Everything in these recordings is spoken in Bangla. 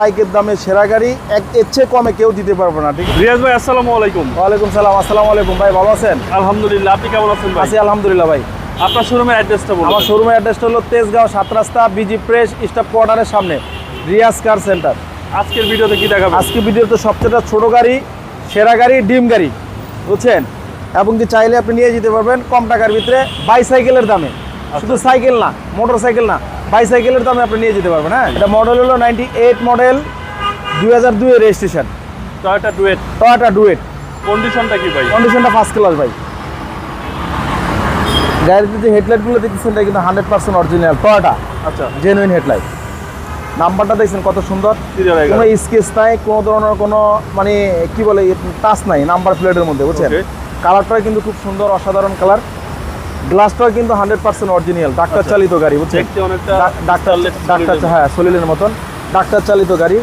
বাইকের দামে সেরা গাড়ি এক এর চেয়ে কমে কেউ দিতে পারবে না ঠিক রিয়াজ ভাই আসসালামু আলাইকুম। ওয়ালাইকুম সালাম আসসালামু আলাইকুম। ভাই ভালো আছেন? আলহামদুলিল্লাহ আপনি কেমন আছেন ভাই? আছি আলহামদুলিল্লাহ ভাই। আপনার শোরুমের অ্যাড্রেসটা বলুন। আমার শোরুমের অ্যাড্রেসটা হলো তেজগাঁও সাত রাস্তা বিজি প্রেস স্টাফ কোয়ার্টারের সামনে রিয়াজ কার সেন্টার। আজকের ভিডিওতে কি দেখাবেন? আজকের ভিডিওতে সবচেয়ে ছোট গাড়ি সেরা গাড়ি ডিম গাড়ি বুঝছেন? এবং কি চাইলে আপনি নিয়ে যেতে পারবেন কম টাকার ভিতরে বাইসাইকেলের দামে। শুধু সাইকেল না মোটর সাইকেল না বাইসাইকেলের দামে আপনি নিয়ে যেতে পারবেন হ্যাঁ? এটা মডেল হলো নাইনটি এইট মডেল দুই হাজার দুইয়ের registration Toyota Duet Toyota Duet কন্ডিশনটা কি ভাই? কন্ডিশনটা ফার্স্ট ক্লাস ভাই। গাড়িতে যে হেডলাইটগুলো দেখতেছেন এটা কিন্তু হান্ড্রেড পার্সেন্ট অরিজিনাল টয়োটা আচ্ছা। জেনুইন হেডলাইট নাম্বারটা দেখছেন কত সুন্দর? কোনো স্কেচ নাই কোনো ধরনের কোনো মানে কি বলে টাচ নাই নাম্বার প্লেটের মধ্যে বুঝছেন. কালারটা কিন্তু খুব সুন্দর অসাধারণ কালার গ্লাসটাও কিন্তু হান্ড্রেড পার্সেন্ট অরিজিনাল ডাক্তার। চালিত গাড়ি বুঝছেন? ডাক্তার ডাক্তার হ্যাঁ সলিলের মতন। ডাক্তার চালিত গাড়ি।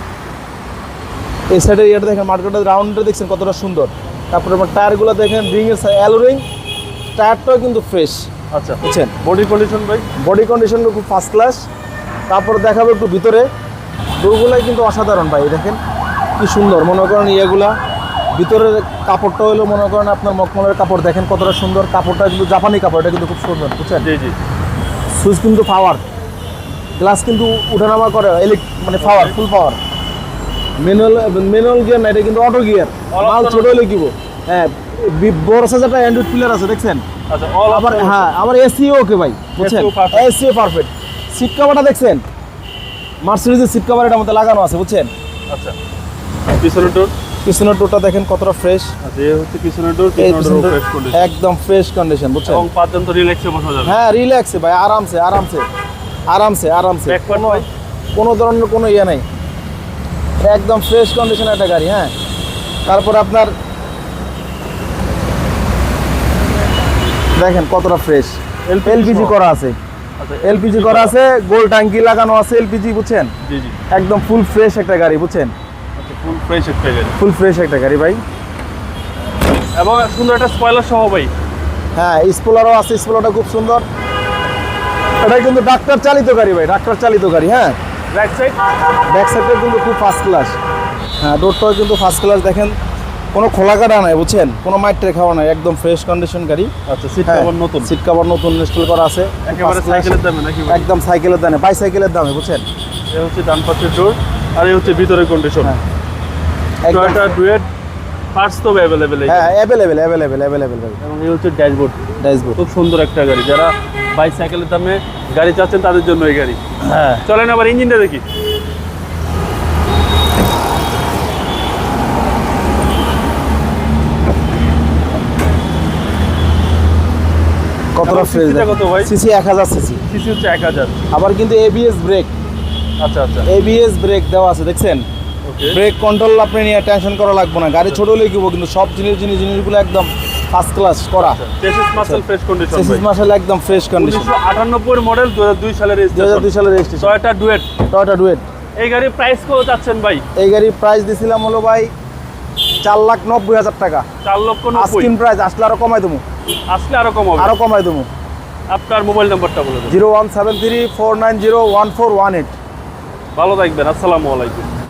এই সাইডের ইয়েটা দেখেন মার্কেটের রাউন্ডটা দেখছেন কতটা সুন্দর। তারপরে আমার টায়ারগুলো দেখেন রিংয়ের অ্যালো রিং টায়ারটাও কিন্তু ফ্রেশ আচ্ছা। বুঝছেন? বডি কন্ডিশন ভাই? বডি কন্ডিশনটা খুব ফার্স্ট ক্লাস তারপর দেখাবো একটু ভিতরে। ডোরগুলাই কিন্তু অসাধারণ ভাই দেখেন? কি সুন্দর মনে করেন ইয়েগুলা। ভিতরের কাপড়টা হলো মনে করেন আপনার মকমলের কাপড় দেখেন কতটা সুন্দর কাপড়টা কিন্তু জাপানি কাপড় এটা কিন্তু খুব সুন্দর বুঝছেন? জি জি। সুইচ কিন্তু পাওয়ার গ্লাস কিন্তু উঠানামা করে ইলেক মানে power full power manual manual gear না এটা কিন্তু অটো গিয়ার মাল ছোট হলে কিবো হ্যাঁ বি- বড় সাইজের অ্যান্ড্রয়েড প্লেয়ার আছে দেখছেন? আচ্ছা আবার হ্যাঁ আবার এসিও ওকে ভাই বুঝছেন? এসিও পারফেক্ট সিট কভারটা দেখছেন? মার্সিডিজের সিট কভার এটার মধ্যে লাগানো আছে বুঝছেন? আচ্ছা পিছনের পিছনের ডোরটা দেখেন কতটা ফ্রেশ আচ্ছা হচ্ছে পিছনের ডোর একদম ফ্রেশ কন্ডিশন বুঝছেন? এবং পাঁচজন তো রিল্যাক্সে বসা যাবে। হ্যাঁ রিল্যাক্সে ভাই আরামসে আরামসে আরামসে আরামসে। কোনো কোনো ধরনের কোনো ইয়ে নাই। একদম ফ্রেশ কন্ডিশন একটা গাড়ি হ্যাঁ। তারপর আপনার দেখেন কতটা ফ্রেশ LPG এলপিজি। করা আছে। আচ্ছা এলপিজি করা আছে গোল ট্যাঙ্কি লাগানো আছে এলপিজি বুঝছেন? একদম ফুল ফ্রেশ একটা গাড়ি বুঝছেন? আচ্ছা ফুল ফ্রেশ একটা গাড়ি। ফুল ফ্রেশ একটা গাড়ি ভাই। এবং সুন্দর একটা স্পয়লার সহ ভাই। হ্যাঁ স্পোলারও আছে স্পোলারটা খুব সুন্দর। এটা কিন্তু ডাক্তার চালিত গাড়ি ভাই ডাক্তার চালিত গাড়ি হ্যাঁ। ব্যাক সাইড ব্যাক সাইডটা কিন্তু খুব ফার্স্ট ক্লাস হ্যাঁ ডোরটাও কিন্তু ফার্স্ট ক্লাস দেখেন কোনো খোলা কাটা নাই বুঝছেন? কোনো মাইট্রে খাওয়া নাই একদম ফ্রেশ কন্ডিশন গাড়ি। আচ্ছা সিট হ্যাঁ, কভার নতুন। সিট কভার নতুন ইনস্টল করা আছে একেবারে সাইকেলের দামে নাকি একদম সাইকেলের দামে বাইসাইকেলের দামে বুঝছেন? এই হচ্ছে ডান পাশের ডোর আর এই হচ্ছে ভিতরের কন্ডিশন হ্যাঁ। টয়োটা ডুয়েট পার্টস তো অ্যাভেলেবেল হ্যাঁ অ্যাভেলেবেল অ্যাভেলেবেল অ্যাভেলেবেল ভাই এবং এই হচ্ছে ড্যাশবোর্ড ড্যাশবোর্ড খুব সুন্দর একটা গাড়ি। যারা বাইসাইকেলের দামে গাড়ি চাচ্ছেন তাদের জন্য এই গাড়ি। হ্যাঁ। চলেন আবার ইঞ্জিনটা দেখি। কতটা ফ্রেশ কত ভাই? সিসি এক হাজার সিসি সিসি হচ্ছে এক হাজার। আবার কিন্তু এবিএস ব্রেক আচ্ছা আচ্ছা। এবিএস ব্রেক দেওয়া আছে দেখছেন? ব্রেক কন্ট্রোল আপনি নিয়ে টেনশন করা লাগবে না। গাড়ি ছোট হলে কিবো কিন্তু সব জিনিস জিনিস জিনিসগুলো একদম ফার্স্ট ক্লাস করা। চেসিস মাসেল ফ্রেশ কন্ডিশন একদম ফ্রেশ কন্ডিশন উনিশশো আটানব্বই মডেল দু হাজার দুই সালের রেজিস্ট্রেশন সালের registration Toyota Duet Toyota Duet এই গাড়ির প্রাইস কত চাচ্ছেন ভাই? এই গাড়ির প্রাইস দিছিলাম হলো ভাই চার লাখ নব্বই হাজার টাকা। চার লক্ষ আস্কিন প্রাইস আসলে আরও কমাই দেবো। আসলে আরও কম হবে আরও কমাই দেবো। আপনার মোবাইল নাম্বারটা বলে দেন। Zero one seven three four nine zero one four one eight. ভালো থাকবেন আসসালামু আলাইকুম।